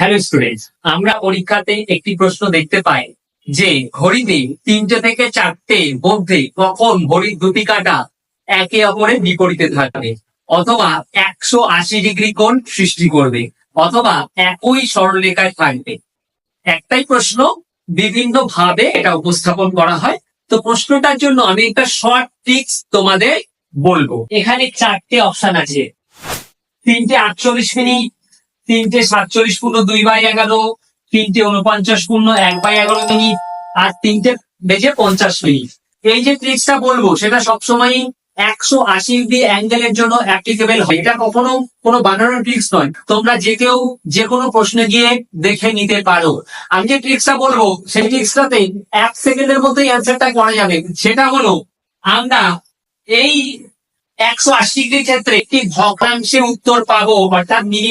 Hello students আমরা পরীক্ষাতে একটি প্রশ্ন দেখতে পাই যে ঘড়িতে তিনটে থেকে চারটে মধ্যে কখন ঘড়ির দুটি কাটা একে অপরের বিপরীতে থাকবে? অথবা একশো আশি ডিগ্রি কোণ সৃষ্টি করবে, অথবা একই সরলরেখায় থাকবে। একটাই প্রশ্ন বিভিন্ন ভাবে এটা উপস্থাপন করা হয়। তো প্রশ্নটার জন্য আমি একটা শর্ট টিক্স তোমাদের বলব। এখানে চারটে অপশন আছে। তিনটে আটচল্লিশ মিনিট তিনটে সাতচল্লিশ পূর্ণ দুই বাই এগারো, তিনটে উনপঞ্চাশ পূর্ণ এক বাই এগারো মিনিট, আর তিনটে বেজে পঞ্চাশ মিনিট। এই যে ট্রিক্সটা বলব, সেটা সবসময় একশো আশি ডিগ্রি অ্যাঙ্গেলের জন্য অ্যাপ্লিকেবল হয়। এটা কখনো কোনো বানানোর ট্রিক্স নয়। তোমরা যে কেউ যে কোনো প্রশ্নে গিয়ে দেখে নিতে পারো। আমি যে ট্রিক্সটা বলব, সেই ট্রিক্সটাতে এক সেকেন্ডের মধ্যেই অ্যান্সারটা করা যাবে। সেটা হলো, আমরা এই একশো আশি ডিগ্রির ক্ষেত্রে একটি ভগ্নাংশে উত্তর পাবো, অর্থাৎ